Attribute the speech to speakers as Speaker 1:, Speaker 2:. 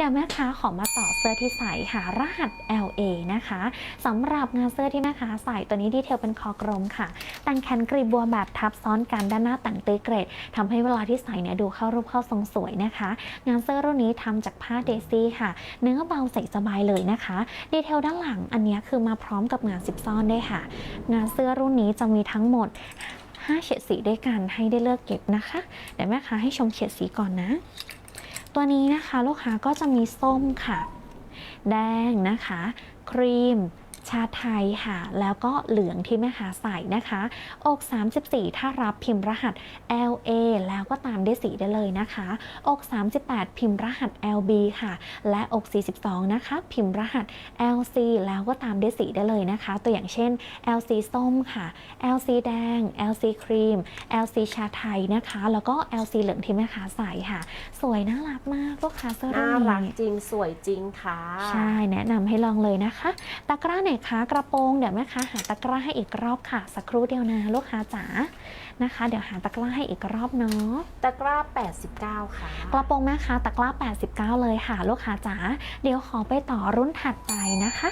Speaker 1: เดี๋ยวแม่ค้าขอมาต่อเสื้อที่ใส่ค่ะรหัส LA นะคะสำหรับงานเสื้อที่แม่ค้าใส่ตัวนี้ดีเทลเป็นคอกลมค่ะ แต่งแขนกรีบบัวแบบทับซ้อนกันด้านหน้าแต่งเตยเกรดทำให้เวลาที่ใส่เนี่ยดูเข้ารูปเข้าทรงสวยนะคะ งานเสื้อรุ่นนี้ทำจากผ้าเดซี่ค่ะ เนื้อเบาใส่สบายเลยนะคะ ดีเทลด้านหลังอันนี้คือมาพร้อมกับงานซิปซ่อนด้วยค่ะ งานเสื้อรุ่นนี้จะมีทั้งหมด 5 เฉดสีด้วยกันให้ได้เลือกเก็บนะคะเดี๋ยวแม่ค้าให้ชมเฉดสีก่อนนะ ตัวนี้นะคะลูกค้าก็จะมีส้มค่ะ แดงนะคะ ครีมชาไทยค่ะ แล้วก็เหลืองที่แม่ค้าใส่นะคะ อก 34 ถ้ารับพิมพ์รหัส LA แล้วก็ตามด้วยสีได้เลยนะคะ อก 38 พิมพ์รหัส LB ค่ะ และอก 42 นะคะ พิมพ์รหัส LC แล้วก็ตามด้วยสีได้เลยนะคะ ตัวอย่างเช่น LC ส้มค่ะ LC แดง LC ครีม LC ชาไทยนะคะ แล้วก็ LC เหลืองที่แม่ค้าใส่ค่ะ สวยน่ารักมากลูกค้าเสื้อรุ่
Speaker 2: น่านรัก
Speaker 1: นี้
Speaker 2: จริงสวยจริงค่ะ
Speaker 1: ใช่แนะนำให้ลองเลยนะคะ ตะกร้าไหนคะกระโปรงเดี๋ยวแม่ค้าหาตะกร้าให้อีกรอบค่ะ สักครู่เดียวนะลูกค้าจ๋านะคะ เดี๋ยวหาตะกร้าให้อีกรอบเนาะ
Speaker 2: ตะกร้า 89 ค่ะ
Speaker 1: กระโปรงแม่ค้าตะกร้า 89 เลยค่ะ ลูกค้าจ๋าเดี๋ยวขอไปต่อรุ่นถัดไปนะคะ